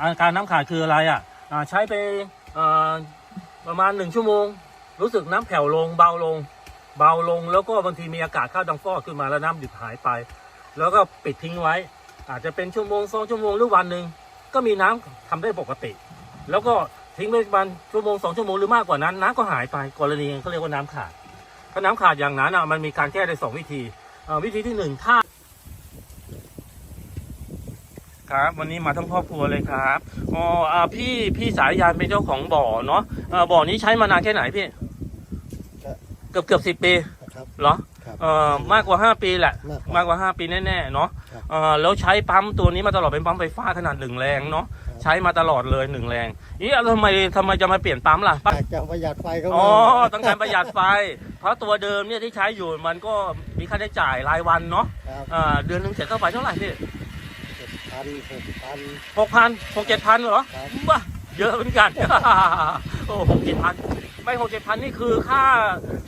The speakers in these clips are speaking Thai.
อาการน้ำขาดคืออะไรอะอ่าใช้ไปประมาณหนึ่งชั่วโมง รู้สึกน้ำแผ่วลงเบาลง เบาลงแล้วก็บางทีมีอากาศเข้าดังฟอกขึ้นมาแล้วน้ำหยุดหายไป แล้วก็ปิดทิ้งไว้ อาจจะเป็นชั่วโมงสองชั่วโมงหรือวันหนึ่งก็มีน้ำทำได้ปกติ แล้วก็ทิ้งไปประมาณชั่วโมงสองชั่วโมงหรือมากกว่านั้นน้ำก็หายไปกรณีเขาเรียกว่าน้ำขาดถ้าน้ำขาดอย่างนั้นมันมีการแก้ได้สองวิธีวิธีที่หนึ่งถ้า ครับ วันนี้มาทั้งครอบครัวเลยครับอ๋ออ่าพี่พี่สายยานเป็นเจ้าของบ่อเนาะอ่าบ่อนี้ใช้มานานแค่ไหนพี่ ก็เกือบเกือบสิบปีนะครับ เหรอครับ เอ่อมากกว่าห้าปีแหละมากกว่ามากกว่าห้าปีแน่ๆเนาะครับเอ่อแล้วใช้ปั๊มตัวนี้มาตลอดเป็นปั๊มไฟฟ้าขนาดหนึ่งแรงเนาะใช้มาตลอดเลยหนึ่งแรงนี่ทำไมทำไมจะมาเปลี่ยนปั๊มล่ะอยากจะประหยัดไฟก็อ๋อมาต้องการประหยัดไฟ เพราะตัวเดิมเนี่ยที่ใช้อยู่มันก็มีค่าใช้จ่ายรายวันเนาะครับ อ่าเดือนหนึงเสียค่าไฟเท่าไหร่พี่เจ็ด พันหกพัน หกพันหกเจ็ดพันเหรอครับ บ้าเยอะเหมือนกัน โอ้หกเจ็ดพันไม่หกเจ็ดพันนี่คือค่า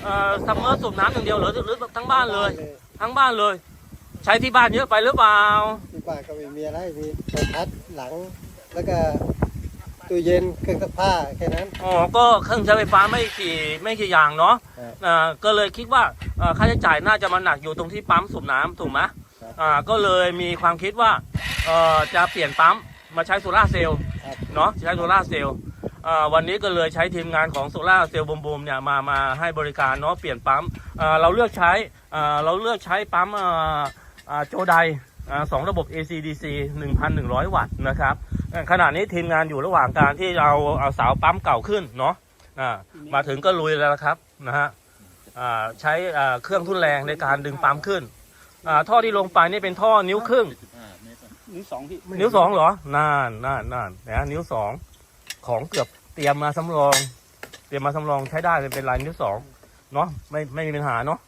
เอ่อซัมเมอร์สูบน้ำอย่างเดียวเหรอหรือทั้งบ้านเลย ทั้งบ้านเลย ใช้ที่บ้านเยอะไปหรือเปล่า ที่บ้านก็ไม่มีอะไรมีโทรทัศน์หลัง แล้วก็ตู้เย็นเครื่องซักผ้าแค่นั้น อ๋อ ก็เครื่องใช้ไฟฟ้าไม่กี่ไม่กี่อย่างเนาะครับ อ่าก็เลยคิดว่าเอ่อค่าใช้จ่ายน่าจะมาหนักอยู่ตรงที่ปั๊มสูบน้ำถูกไหมครับ อ่าก็เลยมีความคิดว่าเอ่อจะเปลี่ยนปั๊มมาใช้โซลาร์เซลล์ครับ เนาะใช้โซลาร์เซลล์อ่าวันนี้ก็เลยใช้ทีมงานของโซลาร์เซลล์บูมๆเนี่ยมามาให้บริการเนาะเปลี่ยนปั๊มอ่าเราเลือกใช้อ่าเราเลือกใช้ปั๊มอ่าอ่าโจไดอ่าสองระบบ AC/DC 1,100 วัตต์นะครับอ่าขณะนี้ทีมงานอยู่ระหว่างการที่เราเอาเสาปั๊มเก่าขึ้นเนาะอ่ามาถึงก็ลุยแล้วนะครับนะฮะอ่าใช้อ่าเครื่องทุ่นแรงในการดึงปั๊มขึ้น อ่าท่อที่ลงไปนี่เป็นท่อนิ้วครึ่งนิ้วสองพี่นิ้วสองเหรอน่านน่านน่านนะนิ้วสองของเกือบเตรียมมาสำรอง เตรียมมาสำรองใช้ได้เลยเป็นลายนิ้วสองเนาะไม่ไม่มีปัญหาเนาะ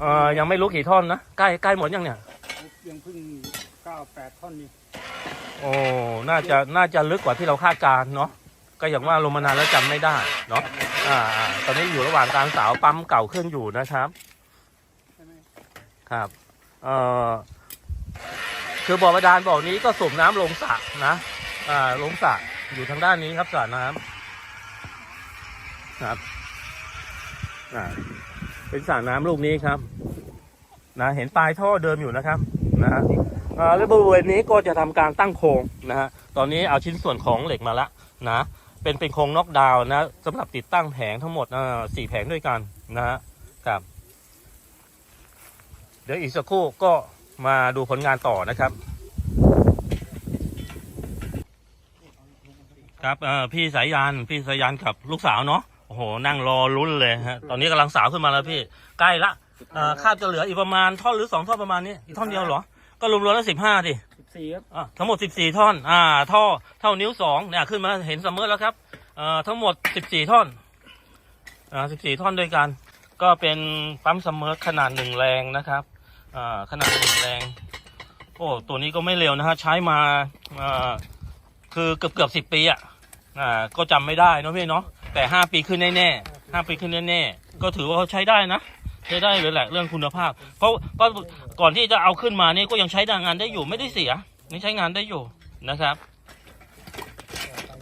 เอ่อยังไม่รู้กี่ท่อนนะใกล้ใกล้หมดยังเนี่ยยังเพิ่งเก้าแปดท่อนนี่โอ้น่าจะน่าจะลึกกว่าที่เราคาดการณ์เนาะก็อย่างว่าลงมานานแล้วจำไม่ได้เนาะอ่าอ่าตอนนี้อยู่ระหว่างการสาวปั๊มเก่าขึ้นอยู่นะครับใช่ไหม ครับเอ่อคือบ่อบาดาลบ่อนี้ก็สูบน้ำลงสระนะอ่าลงสระอยู่ทางด้านนี้ครับสระน้ำครับอ่าเป็นสระน้ำลูกนี้ครับ นะเห็นปลายท่อเดิมอยู่นะครับนะฮะแล้วบริเวณนี้ก็จะทำการตั้งโครงนะฮะตอนนี้เอาชิ้นส่วนของเหล็กมาละนะเป็นเป็นโครงน็อกดาวน์นะสำหรับติดตั้งแผงทั้งหมดอ่าสี่แผงด้วยกันนะฮะครับ เดี๋ยวอีกสักครู่ก็มาดูผลงานต่อนะครับ ครับเอ่อพี่สายยานพี่สายยานกับลูกสาวเนาะโอ้โหนั่งรอลุ้นเลยฮะตอนนี้กำลังสาวขึ้นมาแล้วพี่ใกล้ละเอ่อคาดจะเหลืออีกประมาณท่อนหรือสองท่อนประมาณนี้อีกท่อนเดียวเหรอ ก็รวมๆแล้วสิบห้าดิสิบสี่ครับอะทั้งหมดสิบสี่ท่อน อ่าท่อเท่านิ้วสองเนี่ยขึ้นมาเห็นเสมอแล้วครับเอ่อทั้งหมดสิบสี่ท่อนอ่าสิบสี่ท่อนด้วยกัน ก็เป็นปั๊มเสมอขนาดหนึ่งแรงนะครับ อ่าขนาดหนึ่งแรง โอ้ตัวนี้ก็ไม่เร็วนะฮะใช้มาอ่าคือเกือบเกือบสิบปีอะอ่าก็จำไม่ได้นะพี่เนาะแต่ห้าปีขึ้นแน่ๆห้าปีขึ้นแน่ๆก็ถือว่าเขาใช้ได้นะใช้ได้เลยแหละเรื่องคุณภาพ เพราะเพราะก่อนที่จะเอาขึ้นมานี่ก็ยังใช้งานได้อยู่ไม่ได้เสียยังใช้งานได้อยู่นะครับ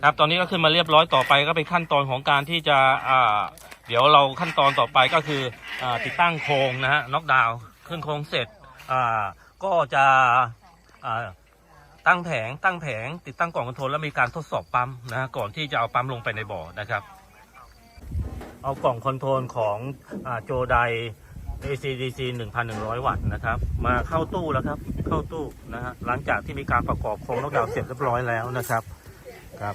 ครับตอนนี้ก็ขึ้นมาเรียบร้อยต่อไปก็เป็นขั้นตอนของการที่จะอ่าเดี๋ยวเราขั้นตอนต่อไปก็คืออติดตั้งโครงนะฮะน็อกดาวน์ ขึ้นโครงเสร็จอ่าก็จะอ่าตั้งแผงตั้งแผงติดตั้งกล่องคอนโทรลแล้วมีการทดสอบปั๊มนะก่อนที่จะเอาปั๊มลงไปในบ่อนะครับ เอากล่องคอนโทรลของโจได ACDC 1,100 วัตต์นะครับ มาเข้าตู้แล้วครับ เข้าตู้นะฮะหลังจากที่มีการประกอบโครงน็อกดาวน์เสร็จเรียบร้อยแล้วนะครับครับ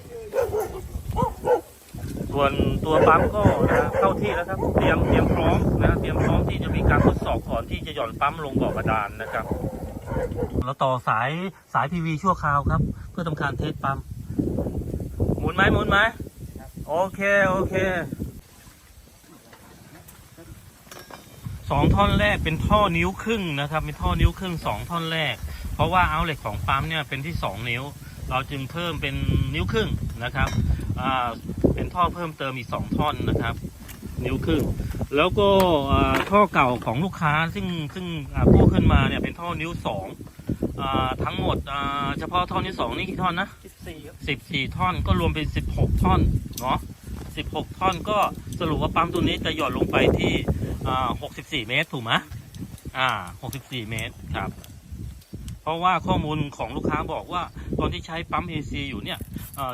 ส่วนตัวปั๊มก็นะเข้าที่แล้วครับ เตรียมเตรียมพร้อมนะเตรียมพร้อมที่จะมีการทดสอบก่อนที่จะหย่อนปั๊มลงบ่อบาดาลนะครับเราต่อสายสาย PV ชั่วคราวครับ เพื่อทำการเทสปั๊มหมุนไหมหมุนไหมโอเค โอเคสองท่อนแรกเป็นท่อนิ้วครึ่งนะครับเป็นท่อนิ้วครึ่งสองท่อนแรก เพราะว่าเอาเหล็กของปั๊มเนี่ยเป็นที่สองนิ้ว เราจึงเพิ่มเป็นนิ้วครึ่งนะครับ เป็นท่อเพิ่มเติมอีกสองท่อนนะครับ นิ้วครึ่งแล้วก็อ่าท่อเก่าของลูกค้าซึ่งซึ่งอ่ากู้ขึ้นมาเนี่ยเป็นท่อนิ้วสองอ่าทั้งหมดอ่าเฉพาะท่อนิ้วสองนี่กี่ท่อนนะสิบสี่ท่อนก็รวมเป็นสิบหกท่อนเนาะสิบหกท่อนก็สรุปว่าปั๊มตัวนี้จะหย่อนลงไปที่อ่าหกสิบสี่เมตรถูกไหมอ่าหกสิบสี่เมตรครับ เพราะว่าข้อมูลของลูกค้าบอกว่า ตอนที่ใช้ปั๊ม AC อยู่เนี่ย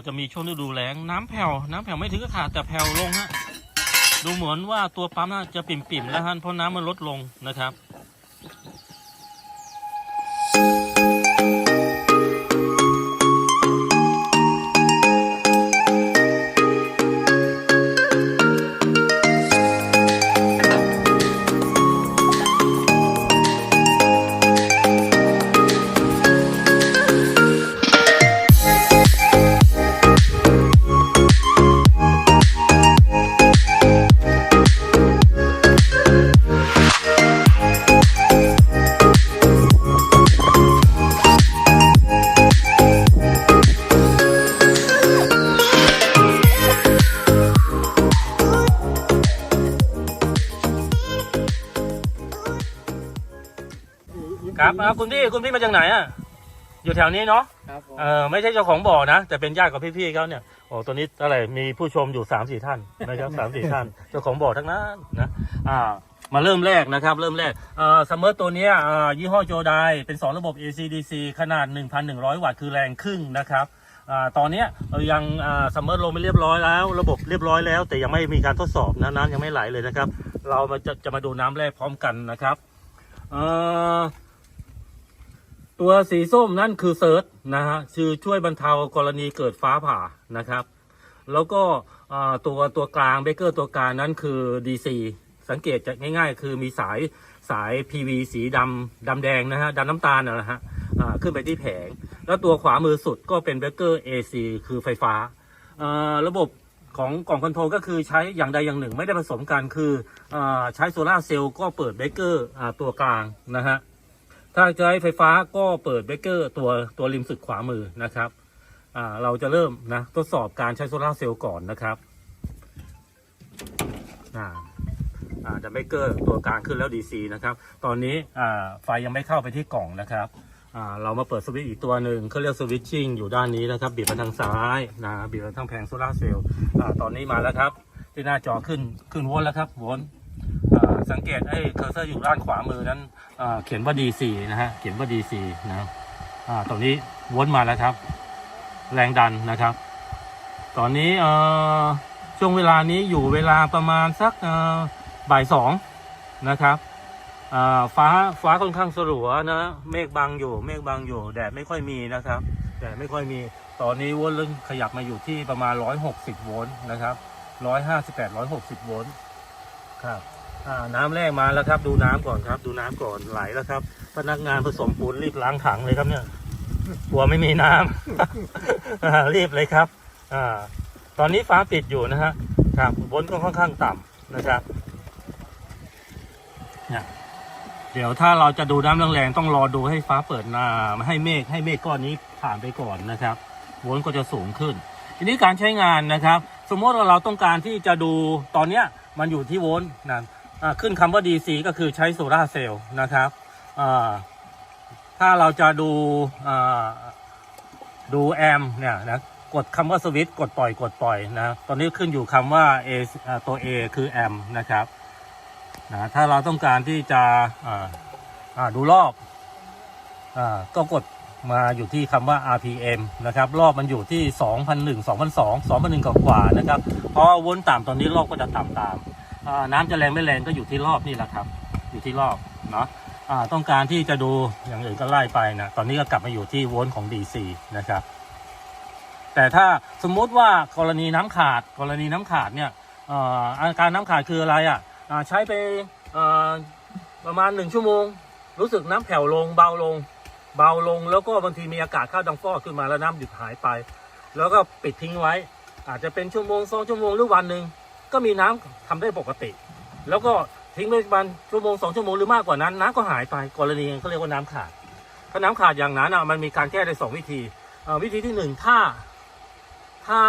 จะมีช่วงฤดูแล้งน้ำแผ่วน้ำแผ่วไม่ถึงกับขาดแต่แผ่วลงฮะดูเหมือนว่าตัวปั๊มน่าจะปิ่มๆแล้วฮะเพราะน้ำมันลดลงนะครับ ครับอ่าคุณพี่คุณพี่มาจากไหนอะอยู่แถวนี้เนาะครับผมเออไม่ใช่เจ้าของบ่อนะ แต่เป็นญาติกับพี่ๆเขาเนี่ยโอ้ตัวนี้อะไรมีผู้ชมอยู่สามสี่ท่านนะครับสามสี่ท่านเจ้าของบ่อทั้งนั้นนะอ่ามาเริ่มแรกนะครับ เริ่มแรกเอ่อซัมเมอร์ตัวเนี้ยอ่ายี่ห้อโจไดเป็น 2 ระบบ AC/DC ขนาด 1,100 วัตต์คือแรงครึ่งนะครับอ่าตอนเนี้ยเรายังซัมเมอร์ลงไปเรียบร้อยแล้ว ระบบเรียบร้อยแล้ว แต่ยังไม่มีการทดสอบนะน้ำยังไม่ไหลเลยนะครับ เรามาจะจะมาดูน้ำแรกพร้อมกันนะครับเอ่อ ตัวสีส้มนั่นคือเซิร์ชนะฮะคือช่วยบรรเทากรณีเกิดฟ้าผ่านะครับ แล้วก็ตัวตัวกลางเบเกอร์ตัวกลางนั้นคือ DC สังเกตจากง่ายๆ คือมีสายสาย PV สีดำดำแดงนะฮะดำน้ำตาลนะฮะขึ้นไปที่แผง แล้วตัวขวามือสุดก็เป็นเบเกอร์ AC คือไฟฟ้า ระบบของกล่องคอนโทรลก็คือใช้อย่างใดอย่างหนึ่งไม่ได้ผสมกันคืออใช้โซลาเซลล์ก็เปิดเบเกอร์ตัวกลางนะฮะ ถ้าใช้ไฟฟ้าก็เปิดเบรกเกอร์ตัวตัวริมสุดขวามือนะครับเราจะเริ่มนะทดสอบการใช้โซลาร์เซลล์ก่อนนะครับจะเบรกเกอร์ตัวกลางขึ้นแล้ว DC นะครับ ตอนนี้ไฟยังไม่เข้าไปที่กล่องนะครับเรามาเปิดสวิตช์อีกตัวหนึ่งเขาเรียกสวิตชิ่งอยู่ด้านนี้นะครับบีบมาทางซ้ายนะบีบมาทางแผงโซลาร์เซลล์ตอนนี้มาแล้วครับ ที่หน้าจอขึ้นขึ้นวนแล้วครับวน สังเกตไอ้เคอร์เซอร์อยู่ด้านขวามือนั้นเขียนว่า DC นะฮะเขียนว่า DC นะครับตอนนี้วนมาแล้วครับ แรงดันนะครับ ตอนนี้ช่วงเวลานี้อยู่เวลาประมาณสักบ่ายสองนะครับฟ้าฟ้าค่อนข้างสลัวนะ เมฆบังอยู่ เมฆบังอยู่แดดไม่ค่อยมีนะครับแดดไม่ค่อยมีตอนนี้วนเริ่มขยับมาอยู่ที่ประมาณ 160 โวลต์นะครับ 158 160 โวลต์ครับ น้ำแรกมาแล้วครับ ดูน้ำก่อนครับ ดูน้ำก่อนไหลแล้วครับ พนักงานผสมปูนรีบล้างถังเลยครับเนี่ยกลัวไม่มีน้ำอ่ารีบเลยครับอตอนนี้ฟ้าปิดอยู่นะฮะครับบนก็ค่อนข้างต่ำนะครับเนี่ยเดี๋ยวถ้าเราจะดูน้ำแรงๆต้องรอดูให้ฟ้าเปิดนาให้เมฆให้เมฆก้อนนี้ผ่านไปก่อนนะครับวนก็จะสูงขึ้น ทีนี้การใช้งานนะครับ สมมติว่าเราต้องการที่จะดูตอนเนี้ยมันอยู่ที่โวลต์นะ ขึ้นคำว่า DC ก็คือใช้โซลาร์เซลล์นะครับถ้าเราจะดูดูแอมเนี่ยนะกดคำว่าสวิตช์กดปล่อยกดปล่อยนะตอนนี้ขึ้นอยู่คำว่า A ตัว A คือแอมนะครับนะถ้าเราต้องการที่จะดูรอบอก็กดมาอยู่ที่คำว่า RPM นะครับ รอบมันอยู่ที่ 2,001 2,002 2,001กว่ากว่านะครับ เพราะว่าวนต่ำตอนนี้รอบก็จะต่ำตาม น้ำจะแรงไม่แรงก็อยู่ที่รอบนี่แหละครับ อยู่ที่รอบเนาะต้องการที่จะดูอย่างอื่นก็ไล่ไปนะตอนนี้ก็กลับมาอยู่ที่วนของ DC นะครับ แต่ถ้าสมมุติว่ากรณีน้ำขาด กรณีน้ำขาดเนี่ยอาการน้ำขาดคืออะไรอะอ่าใช้ไปประมาณหนึ่งชั่วโมง รู้สึกน้ำแผ่วลงเบาลง เบาลงแล้วก็บางทีมีอากาศเข้าดังฟอกขึ้นมาแล้วน้ำหยุดหายไป แล้วก็ปิดทิ้งไว้ อาจจะเป็นชั่วโมงสองชั่วโมงหรือวันหนึ่ง ก็มีน้ำทำได้ปกติ แล้วก็ทิ้งไว้ประมาณชั่วโมงสองชั่วโมงหรือมากกว่านั้นน้ำก็หายไปกรณีเขาเรียกว่าน้ำขาด ถ้าน้ำขาดอย่างนั้นอะมันมีการแก้ได้สองวิธีวิธีที่หนึ่งถ้าถ้า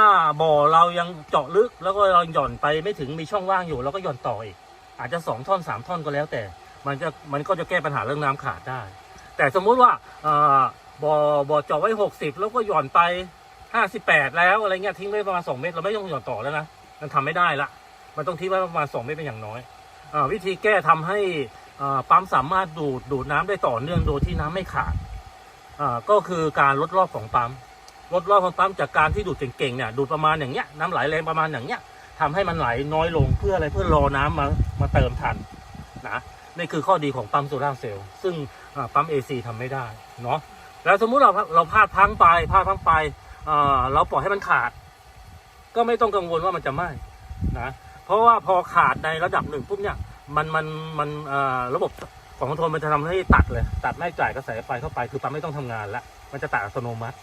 บ่อเรายังเจาะลึก แล้วก็เราหย่อนไปไม่ถึงมีช่องว่างอยู่เราก็หย่อนต่ออีกอาจจะสองท่อนสามท่อนก็แล้วแต่ มันจะมันก็จะแก้ปัญหาเรื่องน้ำขาดได้ แต่สมมุติว่าบ่อบ่อเจาะไว้หกสิบแล้วก็หย่อนไปห้าสิบแปดแล้วอะไรเงี้ยทิ้งไว้ประมาณสองเมตรเราไม่ต้องหย่อนต่อแล้วนะ มันทำไม่ได้ละ มันต้องทิ้งไว้ประมาณสองเมตรเป็นอย่างน้อยอาวิธีแก้ทำให้อ่าปั๊มสามารถดูดดูดน้ำได้ต่อเนื่องโดยที่น้ำไม่ขาดอ่าก็คือการลดรอบของปั๊มลดรอบของปั๊มจากการที่ดูดเก่งๆเนี่ยดูดประมาณอย่างเงี้ยน้ำไหลแรงประมาณอย่างเงี้ยทำให้มันไหลน้อยลงเพื่ออะไรเพื่อรอน้ำมามาเติมทันนะนี่คือข้อดีของปั๊มโซลาร์เซลล์ซึ่งอ่าปั๊ม AC ทำไม่ได้เนาะแล้วสมมุติเราเราพลาดพังไปพลาดพังไปอ่อเราปล่อยให้มันขาด ก็ไม่ต้องกังวลว่ามันจะไหม้นะเพราะว่าพอขาดในระดับหนึ่งปุ๊บเนี่ยมันมันมันอ่อระบบของคอนโทรลมันจะทำให้ตัดเลย ตัดไม่จ่ายกระแสไฟเข้าไป คือปั๊มไม่ต้องทำงานแล้วมันจะตัดอัตโนมัติ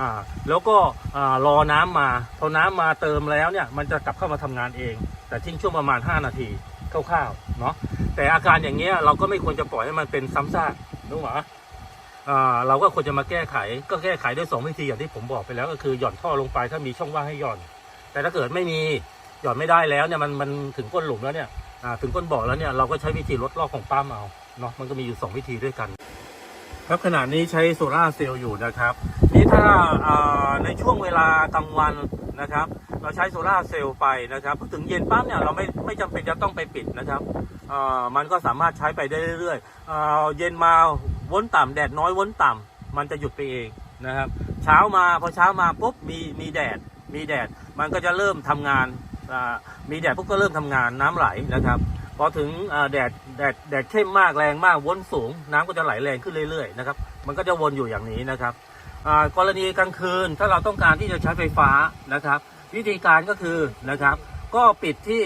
อ่าแล้วก็อ่ารอน้ำมาพอน้ำมาเติมแล้วเนี่ยมันจะกลับเข้ามาทำงานเอง แต่ทิ้งช่วงประมาณ 5 นาทีคร่าวๆเนาะแต่อาการอย่างเงี้ยเราก็ไม่ควรจะปล่อยให้มันเป็นซ้ำซากรู้ไหมอ่า เราก็ควรจะมาแก้ไข ก็แก้ไขด้วยสองวิธีอย่างที่ผมบอกไปแล้ว ก็คือหย่อนท่อลงไปถ้ามีช่องว่างให้หย่อน แต่ถ้าเกิดไม่มีหย่อนไม่ได้แล้วเนี่ยมันมันถึงก้นหลุมแล้วเนี่ยถึงก้นบ่อแล้วเนี่ยเราก็ใช้วิธีลดรอบของปั๊มเอาเนาะมันก็มีอยู่สองวิธีด้วยกัน ครับขณะนี้ใช้โซล่าเซลล์อยู่นะครับนี่ถ้าในช่วงเวลากลางวันนะครับ เราใช้โซล่าเซลล์ไปนะครับพอถึงเย็นปั๊บเนี่ยเราไม่ไม่จำเป็นจะต้องไปปิดนะครับมันก็สามารถใช้ไปได้เรื่อยๆอ่าเย็นมา วนต่ำแดดน้อยวนต่ำมันจะหยุดไปเองนะครับ เช้ามาพอเช้ามาปุ๊บมีมีแดดมีแดดมันก็จะเริ่มทำงานมีแดดปุ๊บก็เริ่มทำงานน้ำไหลนะครับพอถึงแดดแดดแดดเข้มมากแรงมากวนสูง น้ำก็จะไหลแรงขึ้นเรื่อยๆนะครับมันก็จะวนอยู่อย่างนี้นะครับกรณีกลางคืนถ้าเราต้องการที่จะใช้ไฟฟ้านะครับ วิธีการก็คือนะครับ ก็ปิดที่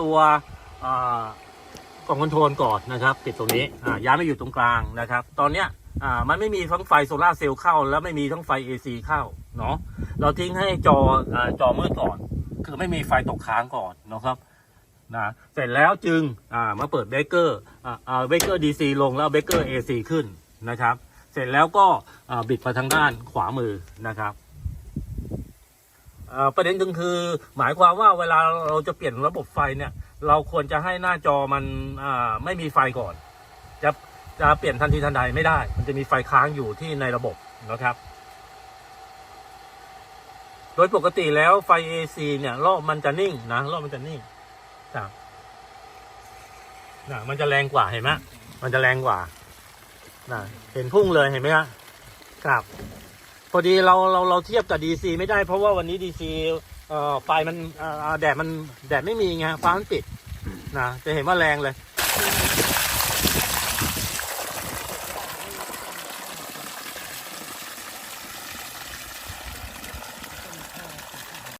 ตัว กล่องคอนโทรลก่อนนะครับ ปิดตรงนี้อ่าย้ายมาอยู่ตรงกลางนะครับ ตอนเนี้ยอ่ามันไม่มีทั้งไฟโซลาเซลล์เข้า แล้วไม่มีทั้งไฟ AC เข้าเนาะเราทิ้งให้จออ่าจอมืดก่อน คือไม่มีไฟตกค้างก่อนนะครับนะเสร็จแล้วจึงอ่ามาเปิดเบรกเกอร์อ่าอ่าเบรกเกอร์ดีซีลงแล้วเบรกเกอร์เอซีขึ้นนะครับ เสร็จแล้วก็อ่าบิดไปทางด้านขวามือนะครับประเด็นจึงคือหมายความว่าเวลาเราจะเปลี่ยนระบบไฟเนี่ย เราควรจะให้หน้าจอมันไม่มีไฟก่อน จะจะเปลี่ยนทันทีทันใดไม่ได้ มันจะมีไฟค้างอยู่ที่ในระบบนะครับ โดยปกติแล้วไฟ AC เนี่ยรอบมันจะนิ่งนะรอบมันจะนิ่งครับน่ะมันจะแรงกว่าเห็นไหมมันจะแรงกว่าน่ะเห็นพุ่งเลยเห็นไหมครับ พอดีเราเราเราเทียบกับดีซีไม่ได้เพราะว่าวันนี้ดีซี ไฟมันแดดมันแดดไม่มีไงฟ้ามันปิดนะจะเห็นว่าแรงเลย